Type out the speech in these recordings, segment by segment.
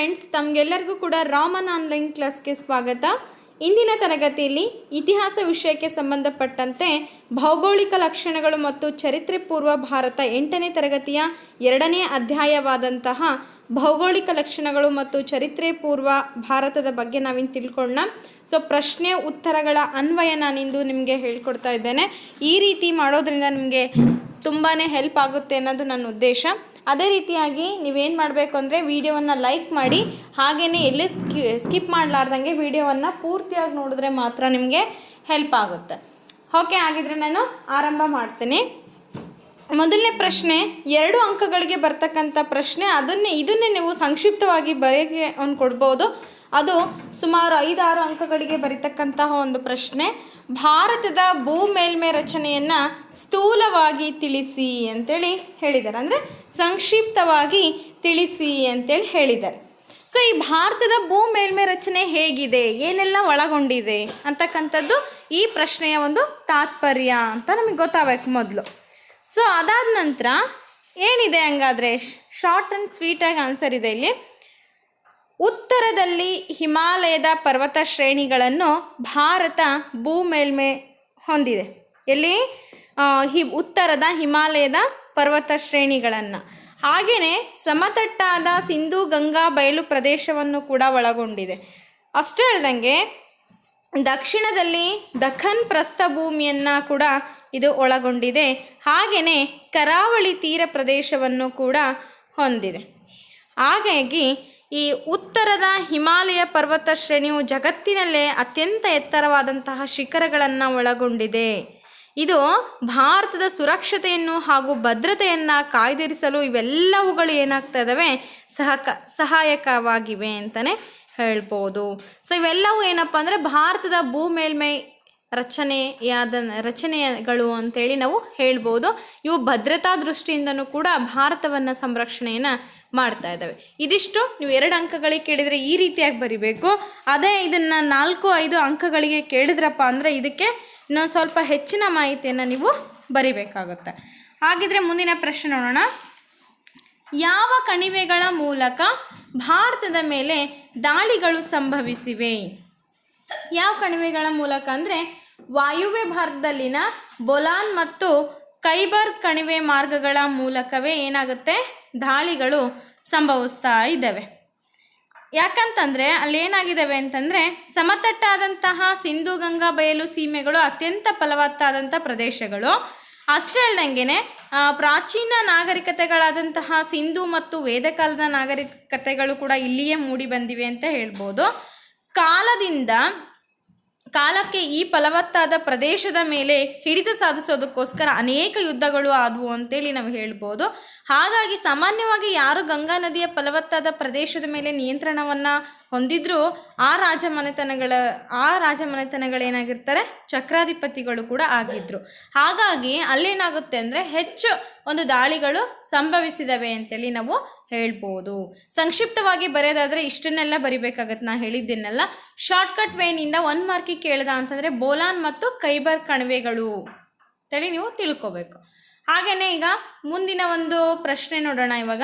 Friends, ತಮಗೆಲ್ಲರಿಗೂ ಕೂಡ Raman online ಕ್ಲಾಸ್ಗೆ ಸ್ವಾಗತ. ಇಂದಿನ ತರಗತಿಯಲ್ಲಿ ಇತಿಹಾಸ ವಿಷಯಕ್ಕೆ ಸಂಬಂಧಪಟ್ಟಂತೆ ಭೌಗೋಳಿಕ ಲಕ್ಷಣಗಳು ಮತ್ತು ಚರಿತ್ರೆ ಪೂರ್ವ ಭಾರತ ಎಂಟನೇ ತರಗತಿಯ ಎರಡನೇ ಅಧ್ಯಾಯವಾದಂತಹ ಭೌಗೋಳಿಕ ಲಕ್ಷಣಗಳು ಮತ್ತು ಚರಿತ್ರೆ ಪೂರ್ವ ಭಾರತದ ಬಗ್ಗೆ ನಾವಿನ್ನು ತಿಳ್ಕೊಳ್ಳೋಣ. ಸೊ, ಪ್ರಶ್ನೆ, ಉತ್ತರಗಳ ಅನ್ವಯ ನಾನಿಂದು ನಿಮಗೆ ಹೇಳ್ಕೊಡ್ತಾ ಇದ್ದೇನೆ. ಈ ರೀತಿ ಮಾಡೋದ್ರಿಂದ ನಿಮಗೆ ತುಂಬಾ ಹೆಲ್ಪ್ ಆಗುತ್ತೆ ಅನ್ನೋದು ನನ್ನ ಉದ್ದೇಶ. ಅದೇ ರೀತಿಯಾಗಿ ನೀವೇನು ಮಾಡಬೇಕು ಅಂದರೆ ವೀಡಿಯೋವನ್ನು ಲೈಕ್ ಮಾಡಿ ಹಾಗೆಯೇ ಎಲ್ಲೇ ಸ್ಕಿ, ಸ್ಕಿಪ್ ಮಾಡಲಾರ್ದಂಗೆ ವೀಡಿಯೋವನ್ನು ಪೂರ್ತಿಯಾಗಿ ನೋಡಿದ್ರೆ ಮಾತ್ರ ನಿಮಗೆ ಹೆಲ್ಪ್ ಆಗುತ್ತೆ. ಓಕೆ ಹಾಗಿದ್ರೆ ನಾನು ಆರಂಭ ಮಾಡ್ತೀನಿ. ಮೊದಲನೇ ಪ್ರಶ್ನೆ, ಎರಡು ಅಂಕಗಳಿಗೆ ಬರ್ತಕ್ಕಂಥ ಪ್ರಶ್ನೆ, ಅದನ್ನೇ, ಇದನ್ನೇ ನೀವು ಸಂಕ್ಷಿಪ್ತವಾಗಿ ಬರೆಯೋಕ್ಕೆ ಅವ್ನು ಕೊಡ್ಬೋದು. ಅದು ಸುಮಾರು ಐದಾರು ಅಂಕಗಳಿಗೆ ಬರೀತಕ್ಕಂತಹ ಒಂದು ಪ್ರಶ್ನೆ. ಭಾರತದ ಭೂ ಮೇಲ್ಮೆ ರಚನೆಯನ್ನು ಸ್ಥೂಲವಾಗಿ ತಿಳಿಸಿ ಅಂತೇಳಿ ಹೇಳಿದ್ದಾರೆ. ಅಂದರೆ ಸಂಕ್ಷಿಪ್ತವಾಗಿ ತಿಳಿಸಿ ಅಂತೇಳಿ ಹೇಳಿದ್ದಾರೆ. ಸೊ ಈ ಭಾರತದ ಭೂ ಮೇಲ್ಮೆ ರಚನೆ ಹೇಗಿದೆ? ಏನೆಲ್ಲ ಒಳಗೊಂಡಿದೆ? ಅಂತಕ್ಕಂಥದ್ದು ಈ ಪ್ರಶ್ನೆಯ ಒಂದು ತಾತ್ಪರ್ಯ ಅಂತ ನಮಗೆ ಗೊತ್ತಾಗಬೇಕು ಮೊದಲು. ಸೊ ಅದಾದ ನಂತರ ಏನಿದೆ ಹಂಗಾದರೆ? ಶಾರ್ಟ್ ಆ್ಯಂಡ್ ಸ್ವೀಟಾಗಿ ಆನ್ಸರ್ ಇದೆ ಇಲ್ಲಿ. ಉತ್ತರದಲ್ಲಿ ಹಿಮಾಲಯದ ಪರ್ವತ ಶ್ರೇಣಿಗಳನ್ನು ಭಾರತ ಭೂ ಮೇಲ್ಮೈ ಹೊಂದಿದೆ. ಎಲ್ಲಿ? ಹಿ, ಉತ್ತರದ ಹಿಮಾಲಯದ ಪರ್ವತ ಶ್ರೇಣಿಗಳನ್ನು. ಹಾಗೆಯೇ ಸಮತಟ್ಟಾದ ಸಿಂಧೂ ಗಂಗಾ ಬಯಲು ಪ್ರದೇಶವನ್ನು ಕೂಡ ಒಳಗೊಂಡಿದೆ. ಅಷ್ಟೇ ಅಲ್ದಂಗೆ ದಕ್ಷಿಣದಲ್ಲಿ ದಖನ್ ಪ್ರಸ್ಥಭೂಮಿಯನ್ನು ಕೂಡ ಇದು ಒಳಗೊಂಡಿದೆ. ಹಾಗೆಯೇ ಕರಾವಳಿ ತೀರ ಪ್ರದೇಶವನ್ನು ಕೂಡ ಹೊಂದಿದೆ. ಹಾಗಾಗಿ ಈ ಉತ್ತರದ ಹಿಮಾಲಯ ಪರ್ವತ ಶ್ರೇಣಿಯು ಜಗತ್ತಿನಲ್ಲೇ ಅತ್ಯಂತ ಎತ್ತರವಾದಂತಹ ಶಿಖರಗಳನ್ನು ಒಳಗೊಂಡಿದೆ. ಇದು ಭಾರತದ ಸುರಕ್ಷತೆಯನ್ನು ಹಾಗೂ ಭದ್ರತೆಯನ್ನು ಕಾಯ್ದಿರಿಸಲು ಇವೆಲ್ಲವುಗಳು ಏನಾಗ್ತಾ ಇದ್ದಾವೆ ಸಹಕ, ಸಹಾಯಕವಾಗಿವೆ ಅಂತಲೇ ಹೇಳ್ಬೋದು. ಸೊ ಇವೆಲ್ಲವೂ ಏನಪ್ಪ ಅಂದರೆ ಭಾರತದ ಭೂ ಮೇಲ್ಮೈ ರಚನೆಯಾದ ರಚನೆಗಳು ಅಂತೇಳಿ ನಾವು ಹೇಳ್ಬೋದು. ಇವು ಭದ್ರತಾ ದೃಷ್ಟಿಯಿಂದನೂ ಕೂಡ ಭಾರತವನ್ನು ಸಂರಕ್ಷಣೆಯನ್ನು ಮಾಡ್ತಾ ಇದ್ದಾವೆ ಇದಿಷ್ಟು ನೀವು ಎರಡು ಅಂಕಗಳಿಗೆ ಕೇಳಿದರೆ ಈ ರೀತಿಯಾಗಿ ಬರಿಬೇಕು. ಅದೇ ಇದನ್ನು ನಾಲ್ಕು, ಐದು ಅಂಕಗಳಿಗೆ ಕೇಳಿದ್ರಪ್ಪ ಅಂದರೆ ಇದಕ್ಕೆ ಇನ್ನೊಂದು ಸ್ವಲ್ಪ ಹೆಚ್ಚಿನ ಮಾಹಿತಿಯನ್ನು ನೀವು ಬರಿಬೇಕಾಗುತ್ತೆ. ಹಾಗಿದ್ರೆ ಮುಂದಿನ ಪ್ರಶ್ನೆ ನೋಡೋಣ. ಯಾವ ಕಣಿವೆಗಳ ಮೂಲಕ ಭಾರತದ ಮೇಲೆ ದಾಳಿಗಳು ಸಂಭವಿಸಿವೆ? ಯಾವ ಕಣಿವೆಗಳ ಮೂಲಕ ಅಂದರೆ ವಾಯುವ್ಯ ಭಾರತದಲ್ಲಿನ ಬೊಲಾನ್ ಮತ್ತು ಕೈಬರ್ ಕಣಿವೆ ಮಾರ್ಗಗಳ ಮೂಲಕವೇ ಏನಾಗುತ್ತೆ? ದಾಳಿಗಳು ಸಂಭವಿಸ್ತಾ ಇದ್ದಾವೆ. ಯಾಕಂತಂದರೆ ಅಲ್ಲೇನಾಗಿದ್ದಾವೆ ಅಂತಂದರೆ ಸಮತಟ್ಟಾದಂತಹ ಸಿಂಧು ಗಂಗಾ ಬಯಲು ಸೀಮೆಗಳು ಅತ್ಯಂತ ಫಲವತ್ತಾದಂಥ ಪ್ರದೇಶಗಳು. ಅಷ್ಟೇ ಅಲ್ಲದಂಗೆ ಪ್ರಾಚೀನ ನಾಗರಿಕತೆಗಳಾದಂತಹ ಸಿಂಧು ಮತ್ತು ವೇದಕಾಲದ ನಾಗರಿಕತೆಗಳು ಕೂಡ ಇಲ್ಲಿಯೇ ಮೂಡಿ ಬಂದಿವೆ ಅಂತ ಹೇಳ್ಬೋದು. ಕಾಲದಿಂದ ಕಾಲಕ್ಕೆ ಈ ಫಲವತ್ತಾದ ಪ್ರದೇಶದ ಮೇಲೆ ಹಿಡಿತ ಸಾಧಿಸೋದಕ್ಕೋಸ್ಕರ ಅನೇಕ ಯುದ್ಧಗಳು ಆದವು ಅಂತೇಳಿ ನಾವು ಹೇಳ್ಬೋದು. ಹಾಗಾಗಿ ಸಾಮಾನ್ಯವಾಗಿ ಯಾರು ಗಂಗಾ ನದಿಯ ಫಲವತ್ತಾದ ಪ್ರದೇಶದ ಮೇಲೆ ನಿಯಂತ್ರಣವನ್ನು ಹೊಂದಿದ್ರೂ ಆ ರಾಜಮನೆತನಗಳ ಆ ರಾಜಮನೆತನಗಳೇನಾಗಿರ್ತಾರೆ ಚಕ್ರಾಧಿಪತಿಗಳು ಕೂಡ ಆಗಿದ್ರು. ಹಾಗಾಗಿ ಅಲ್ಲೇನಾಗುತ್ತೆ ಅಂದರೆ ಹೆಚ್ಚು ಒಂದು ದಾಳಿಗಳು ಸಂಭವಿಸಿದವೆ ಅಂತೇಳಿ ನಾವು ಹೇಳ್ಬೋದು. ಸಂಕ್ಷಿಪ್ತವಾಗಿ ಬರೆಯೋದಾದರೆ ಇಷ್ಟನ್ನೆಲ್ಲ ಬರಿಬೇಕಾಗತ್ತೆ. ನಾ ಹೇಳಿದ್ದೇನೆಲ್ಲ ಶಾರ್ಟ್ಕಟ್ ವೇನಿಂದ ಒನ್ ಮಾರ್ಕಿಗೆ ಕೇಳ್ದ ಅಂತಂದರೆ ಬೋಲಾನ್ ಮತ್ತು ಕೈಬರ್ ಕಣಿವೆಗಳು ಅಂತೇಳಿ ನೀವು ತಿಳ್ಕೊಬೇಕು. ಹಾಗೆಯೇ ಈಗ ಮುಂದಿನ ಒಂದು ಪ್ರಶ್ನೆ ನೋಡೋಣ ಇವಾಗ.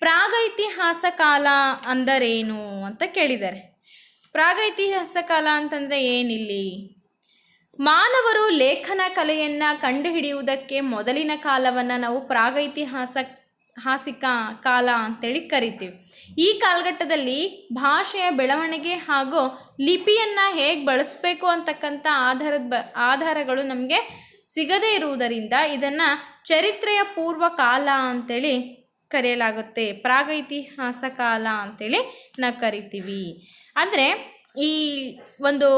ಪ್ರಾಗೈತಿಹಾಸ ಕಾಲ ಅಂದರೇನು ಅಂತ ಕೇಳಿದ್ದಾರೆ. ಪ್ರಾಗೈತಿಹಾಸ ಕಾಲ ಅಂತಂದರೆ ಏನಿಲ್ಲಿ? ಮಾನವರು ಲೇಖನ ಕಲೆಯನ್ನು ಕಂಡುಹಿಡಿಯುವುದಕ್ಕೆ ಮೊದಲಿನ ಕಾಲವನ್ನು ನಾವು ಪ್ರಾಗೈತಿಹಾಸ, ಹಾಸಿಕ ಕಾಲ ಅಂತೇಳಿ ಕರಿತೀವಿ. ಈ ಕಾಲಘಟ್ಟದಲ್ಲಿ ಭಾಷೆಯ ಬೆಳವಣಿಗೆ ಹಾಗೂ ಲಿಪಿಯನ್ನು ಹೇಗೆ ಬಳಸಬೇಕು ಅಂತಕ್ಕಂಥ ಆಧಾರದ ಬ, ಆಧಾರಗಳು ನಮಗೆ ಸಿಗದೇ ಇರುವುದರಿಂದ ಇದನ್ನು ಚರಿತ್ರೆಯ ಪೂರ್ವ ಕಾಲ ಅಂತೇಳಿ ಕರೆಯಲಾಗುತ್ತೆ. ಪ್ರಾಗೈತಿಹಾಸ ಕಾಲ ಅಂತೇಳಿ ನಾವು ಕರಿತೀವಿ. ಅಂದರೆ ಈ ಒಂದು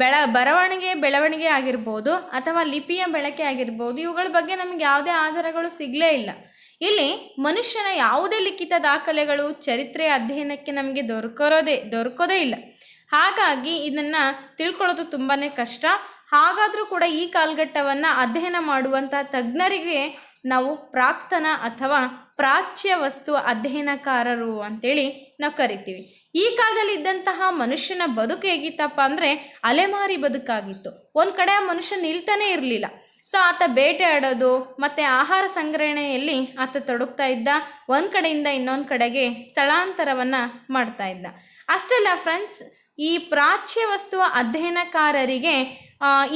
ಬೆಳ, ಬರವಣಿಗೆ, ಬೆಳವಣಿಗೆ ಆಗಿರ್ಬೋದು ಅಥವಾ ಲಿಪಿಯ ಬಳಕೆ ಆಗಿರ್ಬೋದು, ಇವುಗಳ ಬಗ್ಗೆ ನಮಗೆ ಯಾವುದೇ ಆಧಾರಗಳು ಸಿಗಲೇ ಇಲ್ಲ. ಇಲ್ಲಿ ಮನುಷ್ಯನ ಯಾವುದೇ ಲಿಖಿತ ದಾಖಲೆಗಳು, ಚರಿತ್ರೆ ಅಧ್ಯಯನಕ್ಕೆ ನಮಗೆ ದೊರಕರೋದೇ, ದೊರಕೋದೇ ಇಲ್ಲ. ಹಾಗಾಗಿ ಇದನ್ನು ತಿಳ್ಕೊಳ್ಳೋದು ತುಂಬಾ ಕಷ್ಟ. ಹಾಗಾದರೂ ಕೂಡ ಈ ಕಾಲಘಟ್ಟವನ್ನು ಅಧ್ಯಯನ ಮಾಡುವಂಥ ತಜ್ಞರಿಗೆ ನಾವು ಪ್ರಾಕ್ತನ ಅಥವಾ ಪ್ರಾಚ್ಯ ವಸ್ತು ಅಧ್ಯಯನಕಾರರು ಅಂತೇಳಿ ನಾವು ಕರಿತೀವಿ. ಈ ಕಾಲದಲ್ಲಿ ಇದ್ದಂತಹ ಮನುಷ್ಯನ ಬದುಕು ಹೇಗಿತ್ತಪ್ಪ ಅಂದರೆ ಅಲೆಮಾರಿ ಬದುಕಾಗಿತ್ತು. ಒಂದು ಕಡೆ ಆ ಮನುಷ್ಯ ನಿಲ್ತಾನೆ ಇರಲಿಲ್ಲ. ಸೊ ಆತ ಬೇಟೆ ಆಡೋದು, ಮತ್ತು ಆಹಾರ ಸಂಗ್ರಹಣೆಯಲ್ಲಿ ಆತ ತೊಡಗ್ತಾ ಇದ್ದ. ಒಂದು ಕಡೆಯಿಂದ ಇನ್ನೊಂದು ಕಡೆಗೆ ಸ್ಥಳಾಂತರವನ್ನು ಮಾಡ್ತಾ ಇದ್ದ. ಅಷ್ಟಲ್ಲ ಫ್ರೆಂಡ್ಸ್ ಈ ಪ್ರಾಚ್ಯ ವಸ್ತುವ ಅಧ್ಯಯನಕಾರರಿಗೆ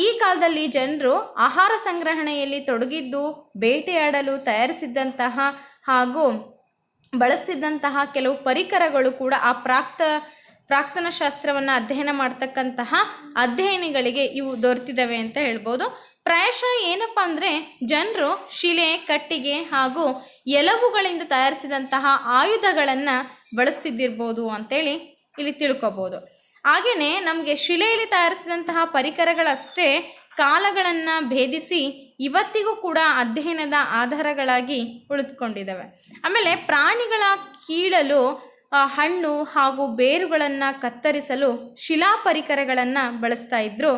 ಈ ಕಾಲದಲ್ಲಿ ಜನರು ಆಹಾರ ಸಂಗ್ರಹಣೆಯಲ್ಲಿ ತೊಡಗಿದ್ದು ಬೇಟೆಯಾಡಲು ತಯಾರಿಸಿದ್ದಂತಹ ಹಾಗೂ ಬಳಸ್ತಿದ್ದಂತಹ ಕೆಲವು ಪರಿಕರಗಳು ಕೂಡ ಆ ಪ್ರಾಕ್ತ, ಪ್ರಾಕ್ತನ ಶಾಸ್ತ್ರವನ್ನು ಅಧ್ಯಯನ ಮಾಡ್ತಕ್ಕಂತಹ ಅಧ್ಯಯನಗಳಿಗೆ ಇವು ದೊರೆತಿದ್ದಾವೆ ಅಂತ ಹೇಳ್ಬೋದು. ಪ್ರಾಯಶಃ ಏನಪ್ಪ ಅಂದರೆ ಜನರು ಶಿಲೆ, ಕಟ್ಟಿಗೆ ಹಾಗೂ ಎಲವುಗಳಿಂದ ತಯಾರಿಸಿದಂತಹ ಆಯುಧಗಳನ್ನು ಬಳಸ್ತಿದ್ದಿರ್ಬೋದು ಅಂತೇಳಿ ಇಲ್ಲಿ ತಿಳ್ಕೊಬೋದು. ಹಾಗೆಯೇ ನಮಗೆ ಶಿಲೆಯಲ್ಲಿ ತಯಾರಿಸಿದಂತಹ ಪರಿಕರಗಳಷ್ಟೇ ಕಾಲಗಳನ್ನು ಭೇದಿಸಿ ಇವತ್ತಿಗೂ ಕೂಡ ಅಧ್ಯಯನದ ಆಧಾರಗಳಾಗಿ ಉಳಿದುಕೊಂಡಿದ್ದಾವೆ. ಆಮೇಲೆ ಪ್ರಾಣಿಗಳ ಕೀಳಲು ಹಣ್ಣು ಹಾಗೂ ಬೇರುಗಳನ್ನು ಕತ್ತರಿಸಲು ಶಿಲಾ ಪರಿಕರಗಳನ್ನು ಬಳಸ್ತಾ ಇದ್ದರು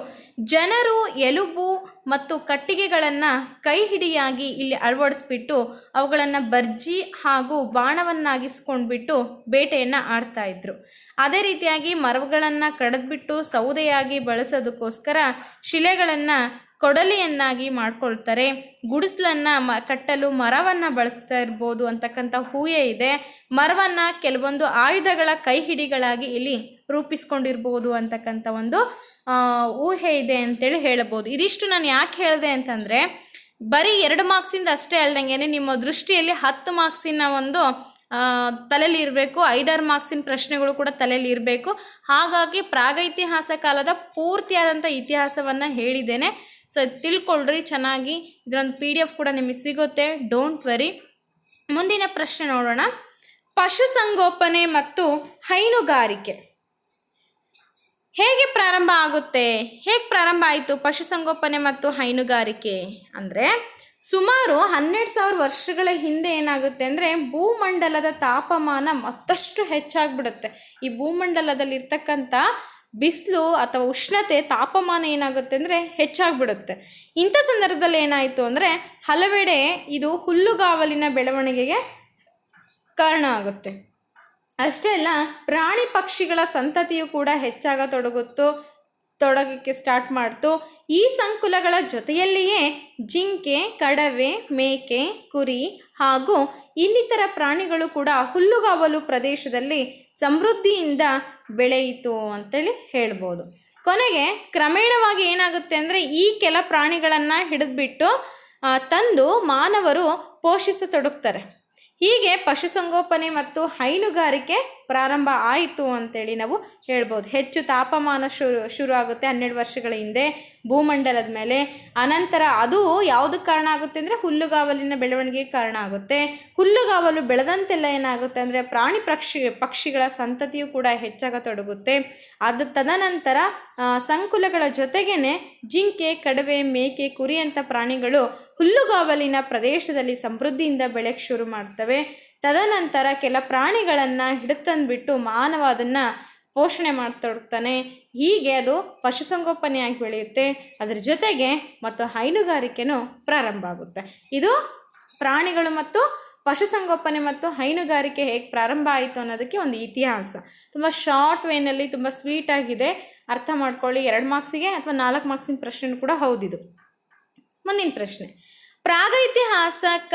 ಜನರು ಎಲುಬು ಮತ್ತು ಕಟ್ಟಿಗೆಗಳನ್ನು ಕೈ ಹಿಡಿಯಾಗಿ ಇಲ್ಲಿ ಅಳವಡಿಸ್ಬಿಟ್ಟು ಅವುಗಳನ್ನು ಬರ್ಜಿ ಹಾಗೂ ಬಾಣವನ್ನಾಗಿಸ್ಕೊಂಡ್ಬಿಟ್ಟು ಬೇಟೆಯನ್ನು ಆಡ್ತಾ ಇದ್ದರು ಅದೇ ರೀತಿಯಾಗಿ ಮರಗಳನ್ನು ಕಡಿದ್ಬಿಟ್ಟು ಸೌದೆಯಾಗಿ ಬಳಸೋದಕ್ಕೋಸ್ಕರ ಶಿಲೆಗಳನ್ನು ಕೊಡಲಿಯನ್ನಾಗಿ ಮಾಡ್ಕೊಳ್ತಾರೆ. ಗುಡಿಸ್ಲನ್ನು ಮ, ಕಟ್ಟಲು ಮರವನ್ನು ಬಳಸ್ತಾ ಇರ್ಬೋದು ಅಂತಕ್ಕಂಥ ಹೂಯೆ ಇದೆ. ಮರವನ್ನು ಕೆಲವೊಂದು ಆಯುಧಗಳ ಕೈ ಹಿಡಿಗಳಾಗಿ ಇಲ್ಲಿ ರೂಪಿಸ್ಕೊಂಡಿರ್ಬೋದು ಅಂತಕ್ಕಂಥ ಒಂದು ಊಹೆ ಇದೆ ಅಂತೇಳಿ ಹೇಳ್ಬೋದು ಇದಿಷ್ಟು ನಾನು ಯಾಕೆ ಹೇಳಿದೆ ಅಂತಂದರೆ, ಬರೀ ಎರಡು ಮಾರ್ಕ್ಸಿಂದ ಅಷ್ಟೇ ಅಲ್ದಂಗೆ ನಿಮ್ಮ ದೃಷ್ಟಿಯಲ್ಲಿ ಹತ್ತು ಮಾರ್ಕ್ಸಿನ ಒಂದು ತಲೆಯಲ್ಲಿ ಇರಬೇಕು, ಐದಾರು ಮಾರ್ಕ್ಸಿನ ಪ್ರಶ್ನೆಗಳು ಕೂಡ ತಲೆಯಲ್ಲಿ ಇರಬೇಕು. ಹಾಗಾಗಿ ಪ್ರಾಗೈತಿಹಾಸ ಕಾಲದ ಪೂರ್ತಿಯಾದಂಥ ಇತಿಹಾಸವನ್ನು ಹೇಳಿದ್ದೇನೆ. ಸೊ ತಿಳ್ಕೊಳ್ರಿ ಚೆನ್ನಾಗಿ. ಇದರೊಂದು ಪಿ ಡಿ ಎಫ್ ಕೂಡ ನಿಮಗೆ ಸಿಗುತ್ತೆ. ಡೋಂಟ್ ವರಿ ಮುಂದಿನ ಪ್ರಶ್ನೆ ನೋಡೋಣ. ಪಶುಸಂಗೋಪನೆ ಮತ್ತು ಹೈನುಗಾರಿಕೆ. ಹೇಗೆ ಪ್ರಾರಂಭ ಆಗುತ್ತೆ? ಹೇಗೆ ಪ್ರಾರಂಭ ಆಯಿತು ಪಶುಸಂಗೋಪನೆ ಮತ್ತು ಹೈನುಗಾರಿಕೆ? ಅಂದರೆ ಸುಮಾರು ಹನ್ನೆರಡು ಸಾವಿರ ವರ್ಷಗಳ ಹಿಂದೆ ಏನಾಗುತ್ತೆ ಅಂದರೆ ಭೂಮಂಡಲದ ತಾಪಮಾನ ಮತ್ತಷ್ಟು ಹೆಚ್ಚಾಗ್ಬಿಡುತ್ತೆ. ಈ ಭೂಮಂಡಲದಲ್ಲಿರ್ತಕ್ಕಂಥ ಬಿಸಿಲು ಅಥವಾ ಉಷ್ಣತೆ, ತಾಪಮಾನ ಏನಾಗುತ್ತೆ ಅಂದರೆ ಹೆಚ್ಚಾಗ್ಬಿಡುತ್ತೆ. ಇಂಥ ಸಂದರ್ಭದಲ್ಲಿ ಏನಾಯಿತು ಅಂದರೆ ಹಲವೆಡೆ ಇದು ಹುಲ್ಲುಗಾವಲಿನ ಬೆಳವಣಿಗೆಗೆ ಕಾರಣ ಆಗುತ್ತೆ. ಅಷ್ಟೇ ಅಲ್ಲ, ಪ್ರಾಣಿ ಪಕ್ಷಿಗಳ ಸಂತತಿಯು ಕೂಡ ಹೆಚ್ಚಾಗತೊಡಗುತ್ತು ತೊಡಗಕ್ಕೆ ಸ್ಟಾರ್ಟ್ ಮಾಡ್ತು. ಈ ಸಂಕುಲಗಳ ಜೊತೆಯಲ್ಲಿಯೇ ಜಿಂಕೆ, ಕಡವೆ, ಮೇಕೆ, ಕುರಿ ಹಾಗೂ ಇನ್ನಿತರ ಪ್ರಾಣಿಗಳು ಕೂಡ ಹುಲ್ಲುಗಾವಲು ಪ್ರದೇಶದಲ್ಲಿ ಸಮೃದ್ಧಿಯಿಂದ ಬೆಳೆಯಿತು ಅಂತೇಳಿ ಹೇಳ್ಬೋದು. ಕೊನೆಗೆ ಕ್ರಮೇಣವಾಗಿ ಏನಾಗುತ್ತೆ ಅಂದರೆ ಈ ಕೆಲ ಪ್ರಾಣಿಗಳನ್ನು ಹಿಡಿದ್ಬಿಟ್ಟು ತಂದು ಮಾನವರು ಪೋಷಿಸತೊಡಗ್ತಾರೆ. ಹೀಗೆ ಪಶುಸಂಗೋಪನೆ ಮತ್ತು ಹೈನುಗಾರಿಕೆ ಪ್ರಾರಂಭ ಆಯಿತು ಅಂತೇಳಿ ನಾವು ಹೇಳ್ಬೋದು. ಹೆಚ್ಚು ತಾಪಮಾನ ಶುರು ಶುರು ಆಗುತ್ತೆ ಹನ್ನೆರಡು ವರ್ಷಗಳ ಹಿಂದೆ ಭೂಮಂಡಲದ ಮೇಲೆ. ಅನಂತರ ಅದು ಯಾವುದಕ್ಕೆ ಕಾರಣ ಆಗುತ್ತೆ ಅಂದರೆ ಹುಲ್ಲುಗಾವಲಿನ ಬೆಳವಣಿಗೆಗೆ ಕಾರಣ ಆಗುತ್ತೆ. ಹುಲ್ಲುಗಾವಲು ಬೆಳೆದಂತೆಲ್ಲ ಏನಾಗುತ್ತೆ ಅಂದರೆ ಪ್ರಾಣಿ ಪಕ್ಷಿ, ಪಕ್ಷಿಗಳ ಸಂತತಿಯು ಕೂಡ ಹೆಚ್ಚಾಗತೊಡಗುತ್ತೆ ಅದು ತದನಂತರ ಸಂಕುಲಗಳ ಜೊತೆಗೇನೆ ಜಿಂಕೆ, ಕಡವೆ, ಮೇಕೆ ಕುರಿ ಅಂತ ಪ್ರಾಣಿಗಳು ಹುಲ್ಲುಗಾವಲಿನ ಪ್ರದೇಶದಲ್ಲಿ ಸಮೃದ್ಧಿಯಿಂದ ಬೆಳೆಯಕ್ಕೆ ಶುರು ಮಾಡ್ತವೆ. ತದನಂತರ ಕೆಲ ಪ್ರಾಣಿಗಳನ್ನು ಹಿಡಿತಂದ್ಬಿಟ್ಟು ಮಾನವ ಅದನ್ನು ಪೋಷಣೆ ಮಾಡ್ತೊಡ್ತಾನೆ. ಹೀಗೆ ಅದು ಪಶುಸಂಗೋಪನೆಯಾಗಿ ಬೆಳೆಯುತ್ತೆ. ಅದರ ಜೊತೆಗೆ ಮತ್ತು ಹೈನುಗಾರಿಕೆನೂ ಪ್ರಾರಂಭ ಆಗುತ್ತೆ. ಇದು ಪ್ರಾಣಿಗಳು ಮತ್ತು ಪಶುಸಂಗೋಪನೆ ಮತ್ತು ಹೈನುಗಾರಿಕೆ ಹೇಗೆ ಪ್ರಾರಂಭ ಆಯಿತು ಅನ್ನೋದಕ್ಕೆ ಒಂದು ಇತಿಹಾಸ. ತುಂಬ ಶಾರ್ಟ್ ವೇನಲ್ಲಿ ತುಂಬ ಸ್ವೀಟ್ ಆಗಿದೆ. ಅರ್ಥ ಮಾಡ್ಕೊಳ್ಳಿ. ಎರಡು ಮಾರ್ಕ್ಸಿಗೆ ಅಥವಾ ನಾಲ್ಕು ಮಾರ್ಕ್ಸಿನ ಪ್ರಶ್ನೆ ಕೂಡ ಹೌದಿದು. ಮುಂದಿನ ಪ್ರಶ್ನೆ. ಪ್ರಾಗೈತಿಹಾಸಕ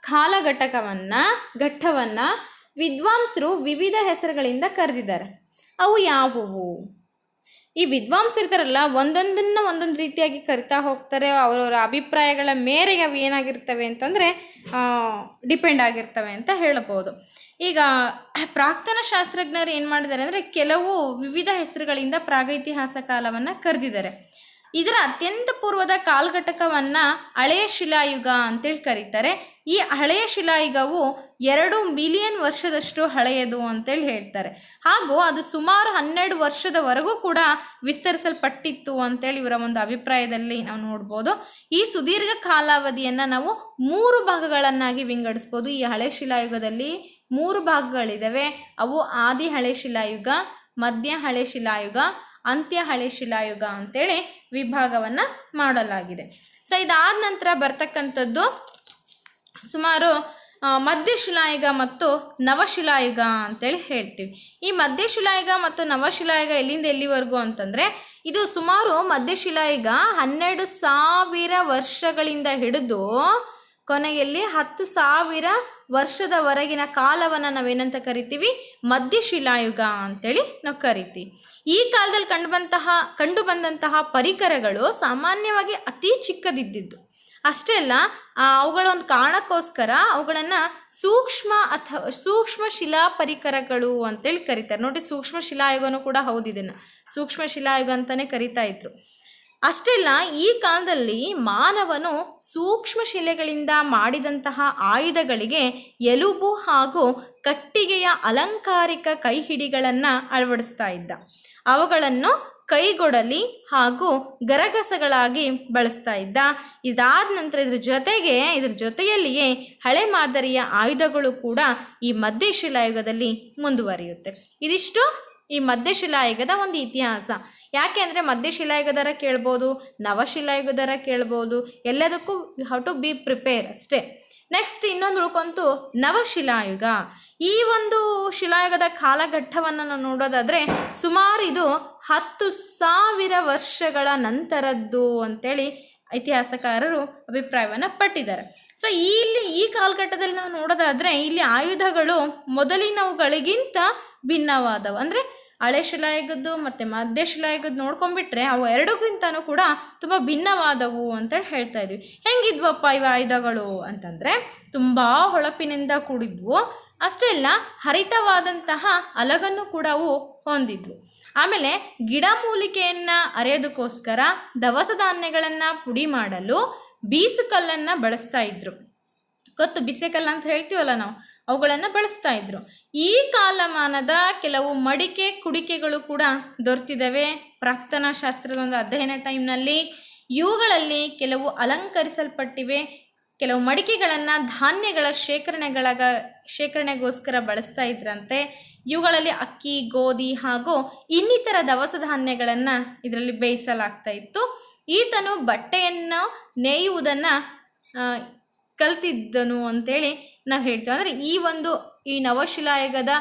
ಕಾಲಘಟಕವನ್ನು, ಘಟ್ಟವನ್ನು ವಿದ್ವಾಂಸರು ವಿವಿಧ ಹೆಸರುಗಳಿಂದ ಕರೆದಿದ್ದಾರೆ. ಅವು ಯಾವುವು? ಈ ವಿದ್ವಾಂಸರಿದ್ದಾರಲ್ಲ, ಒಂದೊಂದನ್ನು ಒಂದೊಂದು ರೀತಿಯಾಗಿ ಕರಿತಾ ಹೋಗ್ತಾರೆ. ಅವರವರ ಅಭಿಪ್ರಾಯಗಳ ಮೇರೆಗೆ ಅವು ಏನಾಗಿರ್ತವೆ ಅಂತಂದರೆ ಡಿಪೆಂಡ್ ಆಗಿರ್ತವೆ ಅಂತ ಹೇಳ್ಬೋದು ಈಗ, ಪ್ರಾಕ್ತನ ಶಾಸ್ತ್ರಜ್ಞರು ಏನು ಮಾಡಿದ್ದಾರೆ ಅಂದರೆ, ಕೆಲವು ವಿವಿಧ ಹೆಸರುಗಳಿಂದ ಪ್ರಾಗೈತಿಹಾಸ ಕಾಲವನ್ನು ಕರೆದಿದ್ದಾರೆ. ಇದರ ಅತ್ಯಂತ ಪೂರ್ವದ ಕಾಲಘಟಕವನ್ನು ಹಳೆಯ ಶಿಲಾಯುಗ ಅಂತೇಳಿ ಕರೀತಾರೆ. ಈ ಹಳೆಯ ಶಿಲಾಯುಗವು ಎರಡು ಮಿಲಿಯನ್ ವರ್ಷದಷ್ಟು ಹಳೆಯದು ಅಂತೇಳಿ ಹೇಳ್ತಾರೆ. ಹಾಗೂ ಅದು ಸುಮಾರು ಹನ್ನೆರಡು ವರ್ಷದವರೆಗೂ ಕೂಡ ವಿಸ್ತರಿಸಲ್ಪಟ್ಟಿತ್ತು ಅಂತೇಳಿ ಇವರ ಒಂದು ಅಭಿಪ್ರಾಯದಲ್ಲಿ ನಾವು ನೋಡ್ಬೋದು. ಈ ಸುದೀರ್ಘ ಕಾಲಾವಧಿಯನ್ನು ನಾವು ಮೂರು ಭಾಗಗಳನ್ನಾಗಿ ವಿಂಗಡಿಸ್ಬೋದು. ಈ ಹಳೆ ಶಿಲಾಯುಗದಲ್ಲಿ ಮೂರು ಭಾಗಗಳಿದ್ದಾವೆ ಅವು ಆದಿ ಹಳೆ ಶಿಲಾಯುಗ, ಮಧ್ಯ ಹಳೆ ಶಿಲಾಯುಗ ಅಂತ್ಯ ಹಳೆ ಶಿಲಾಯುಗ ಅಂತೇಳಿ ವಿಭಾಗವನ್ನು ಮಾಡಲಾಗಿದೆ. ಸೊ ಇದಾದ ನಂತರ ಬರ್ತಕ್ಕಂಥದ್ದು ಸುಮಾರು ಮಧ್ಯಶಿಲಾಯುಗ ಮತ್ತು ನವಶಿಲಾಯುಗ ಅಂತೇಳಿ ಹೇಳ್ತೀವಿ. ಈ ಮಧ್ಯಶಿಲಾಯುಗ ಮತ್ತು ನವಶಿಲಾಯುಗ ಎಲ್ಲಿಂದ ಎಲ್ಲಿವರೆಗೂ ಅಂತಂದರೆ, ಇದು ಸುಮಾರು ಮಧ್ಯಶಿಲಾಯುಗ ಹನ್ನೆರಡು ಸಾವಿರ ವರ್ಷಗಳಿಂದ ಹಿಡಿದು ಕೊನೆಯಲ್ಲಿ ಹತ್ತು ಸಾವಿರ ವರ್ಷದವರೆಗಿನ ಕಾಲವನ್ನು ನಾವೇನಂತ ಕರಿತೀವಿ? ಮಧ್ಯಶಿಲಾಯುಗ ಅಂತೇಳಿ ನಾವು ಕರಿತೀವಿ. ಈ ಕಾಲದಲ್ಲಿ ಕಂಡುಬಂತಹ ಕಂಡು ಬಂದಂತಹ ಪರಿಕರಗಳು ಸಾಮಾನ್ಯವಾಗಿ ಅತಿ ಚಿಕ್ಕದಿದ್ದಿದ್ದು. ಅಷ್ಟೇ ಅಲ್ಲ ಅವುಗಳ ಒಂದು ಕಾರಣಕ್ಕೋಸ್ಕರ ಅವುಗಳನ್ನು ಸೂಕ್ಷ್ಮ ಅಥವಾ ಸೂಕ್ಷ್ಮ ಶಿಲಾ ಪರಿಕರಗಳು ಅಂತೇಳಿ ಕರೀತಾರೆ. ನೋಡಿ, ಸೂಕ್ಷ್ಮ ಶಿಲಾಯುಗನೂ ಕೂಡ ಹೌದು ಇದನ್ನು. ಸೂಕ್ಷ್ಮ ಶಿಲಾಯುಗ ಅಂತಲೇ ಕರಿತಾ ಇದ್ರು. ಅಷ್ಟೇ ಅಲ್ಲ ಈ ಕಾಲದಲ್ಲಿ ಮಾನವನು ಸೂಕ್ಷ್ಮ ಶಿಲೆಗಳಿಂದ ಮಾಡಿದಂತಹ ಆಯುಧಗಳಿಗೆ ಎಲುಬು ಹಾಗೂ ಕಟ್ಟಿಗೆಯ ಅಲಂಕಾರಿಕ ಕೈಹಿಡಿಗಳನ್ನು ಅಳವಡಿಸ್ತಾ ಇದ್ದ. ಅವುಗಳನ್ನು ಕೈಗೊಡಲಿ ಹಾಗೂ ಗರಗಸಗಳಾಗಿ ಬಳಸ್ತಾ ಇದ್ದ. ಇದಾದ ನಂತರ ಇದ್ರ ಜೊತೆಗೆ, ಇದ್ರ ಜೊತೆಯಲ್ಲಿಯೇ ಹಳೆ ಮಾದರಿಯ ಆಯುಧಗಳು ಕೂಡ ಈ ಮಧ್ಯಶಿಲಾಯುಗದಲ್ಲಿ ಮುಂದುವರಿಯುತ್ತೆ. ಇದಿಷ್ಟು ಈ ಮಧ್ಯಶಿಲಾಯುಗದ ಒಂದು ಇತಿಹಾಸ. ಯಾಕೆ ಅಂದರೆ ಮಧ್ಯಶಿಲಾಯುಗದರ ಕೇಳ್ಬೋದು ನವಶಿಲಾಯುಗದರ ಕೇಳ್ಬೋದು, ಎಲ್ಲದಕ್ಕೂ ಹ್ಯಾವ್ ಟು ಬಿ ಪ್ರಿಪೇರ್ ಅಷ್ಟೇ. ನೆಕ್ಸ್ಟ್ ಇನ್ನೊಂದು ಉಳ್ಕೊಂತು ನವಶಿಲಾಯುಗ ಈ ಒಂದು ಶಿಲಾಯುಗದ ಕಾಲಘಟ್ಟವನ್ನು ನಾವು ನೋಡೋದಾದರೆ ಸುಮಾರು ಇದು ಹತ್ತು ಸಾವಿರ ವರ್ಷಗಳ ನಂತರದ್ದು ಅಂತೇಳಿ ಇತಿಹಾಸಕಾರರು ಅಭಿಪ್ರಾಯವನ್ನು ಪಟ್ಟಿದ್ದಾರೆ. ಸೊ ಇಲ್ಲಿ ಈ ಕಾಲಘಟ್ಟದಲ್ಲಿ ನಾವು ನೋಡೋದಾದರೆ ಇಲ್ಲಿ ಆಯುಧಗಳು ಮೊದಲಿನವುಗಳಿಗಿಂತ ಭಿನ್ನವಾದವು. ಅಂದರೆ ಹಳೆ ಶಿಲಾಯುಗದ್ದು ಮತ್ತು ಮಧ್ಯ ಶಿಲಾಯುಗದ್ದು ನೋಡ್ಕೊಂಡ್ಬಿಟ್ರೆ ಅವು ಎರಡಕ್ಕಿಂತನೂ ಕೂಡ ತುಂಬ ಭಿನ್ನವಾದವು ಅಂತೇಳಿ ಹೇಳ್ತಾ ಇದ್ವಿ. ಹೆಂಗಿದ್ವಪ್ಪ ಇವು ಆಯುಧಗಳು ಅಂತಂದರೆ ತುಂಬ ಹೊಳಪಿನಿಂದ ಕೂಡಿದ್ವು. ಅಷ್ಟೇ ಅಲ್ಲ, ಹರಿತವಾದಂತಹ ಅಲಗನ್ನು ಕೂಡ ಅವು ಹೊಂದಿದ್ವು. ಆಮೇಲೆ ಗಿಡಮೂಲಿಕೆಯನ್ನು ಅರೆಯೋದಕ್ಕೋಸ್ಕರ ದವಸ ಧಾನ್ಯಗಳನ್ನು ಪುಡಿ ಮಾಡಲು ಬೀಸುಕಲ್ಲನ್ನು ಬಳಸ್ತಾ ಇದ್ರು. ಗೊತ್ತು, ಬಿಸೆಕಲ್ಲ ಅಂತ ಹೇಳ್ತೀವಲ್ಲ ನಾವು? ಅವುಗಳನ್ನು ಬಳಸ್ತಾ ಇದ್ರು. ಈ ಕಾಲಮಾನದ ಕೆಲವು ಮಡಿಕೆ ಕುಡಿಕೆಗಳು ಕೂಡ ದೊರೆತಿದ್ದಾವೆ ಪ್ರಾಕ್ತನ ಶಾಸ್ತ್ರದ ಒಂದು ಅಧ್ಯಯನ ಟೈಮ್ನಲ್ಲಿ ಇವುಗಳಲ್ಲಿ ಕೆಲವು ಅಲಂಕರಿಸಲ್ಪಟ್ಟಿವೆ. ಕೆಲವು ಮಡಿಕೆಗಳನ್ನು ಧಾನ್ಯಗಳ ಶೇಖರಣೆಗಳಾಗ, ಶೇಖರಣೆಗೋಸ್ಕರ ಬಳಸ್ತಾ ಇದ್ರಂತೆ. ಇವುಗಳಲ್ಲಿ ಅಕ್ಕಿ, ಗೋಧಿ ಹಾಗೂ ಇನ್ನಿತರ ದವಸ ಧಾನ್ಯಗಳನ್ನು ಇದರಲ್ಲಿ ಬೇಯಿಸಲಾಗ್ತಾ ಇತ್ತು. ಈತನು ಬಟ್ಟೆಯನ್ನು ನೇಯುವುದನ್ನು ಕಲ್ತಿದ್ದನು ಅಂತೇಳಿ ನಾವು ಹೇಳ್ತೇವೆ. ಅಂದರೆ ಈ ಒಂದು ಈ ನವಶಿಲಾಯುಗದ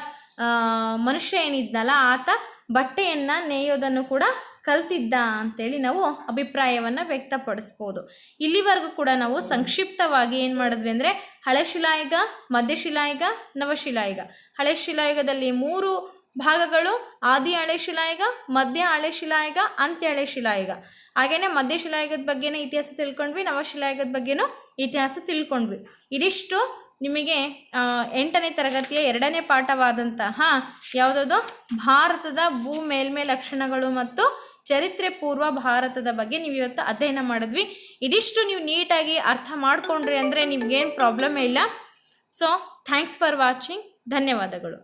ಮನುಷ್ಯ ಏನಿದ್ನಲ್ಲ, ಆತ ಬಟ್ಟೆಯನ್ನು ನೇಯೋದನ್ನು ಕೂಡ ಕಲ್ತಿದ್ದ ಅಂತೇಳಿ ನಾವು ಅಭಿಪ್ರಾಯವನ್ನು ವ್ಯಕ್ತಪಡಿಸ್ಬೋದು. ಇಲ್ಲಿವರೆಗೂ ಕೂಡ ನಾವು ಸಂಕ್ಷಿಪ್ತವಾಗಿ ಏನು ಮಾಡಿದ್ವಿ ಅಂದರೆ ಹಳೆ ಶಿಲಾಯುಗ ಮಧ್ಯಶಿಲಾಯುಗ ನವಶಿಲಾಯುಗ. ಹಳೆ ಶಿಲಾಯುಗದಲ್ಲಿ ಮೂರು ಭಾಗಗಳು, ಆದಿ ಹಳೆ ಶಿಲಾಯುಗ, ಮಧ್ಯ ಹಳೆ ಶಿಲಾಯುಗ, ಅಂತ್ಯ ಹಳೆ ಶಿಲಾಯುಗ. ಹಾಗೆಯೇ ಮಧ್ಯ ಶಿಲಾಯುಗದ ಬಗ್ಗೆನೇ ಇತಿಹಾಸ ತಿಳ್ಕೊಂಡ್ವಿ, ನವಶಿಲಾಯುಗದ ಬಗ್ಗೆನೂ ಇತಿಹಾಸ ತಿಳ್ಕೊಂಡ್ವಿ. ಇದಿಷ್ಟು ನಿಮಗೆ ಎಂಟನೇ ತರಗತಿಯ ಎರಡನೇ ಪಾಠವಾದಂತಹ ಯಾವುದದು? ಭಾರತದ ಭೂ ಮೇಲ್ಮೆ ಲಕ್ಷಣಗಳು ಮತ್ತು ಚರಿತ್ರೆ ಪೂರ್ವ ಭಾರತದ ಬಗ್ಗೆ ನೀವು ಇವತ್ತು ಅಧ್ಯಯನ ಮಾಡಿದ್ವಿ. ಇದಿಷ್ಟು ನೀವು ನೀಟಾಗಿ ಅರ್ಥ ಮಾಡಿಕೊಂಡ್ರಿ ಅಂದರೆ ನಿಮಗೇನು ಪ್ರಾಬ್ಲಮ್ ಇಲ್ಲ. ಸೊ ಥ್ಯಾಂಕ್ಸ್ ಫಾರ್ ವಾಚಿಂಗ್ ಧನ್ಯವಾದಗಳು.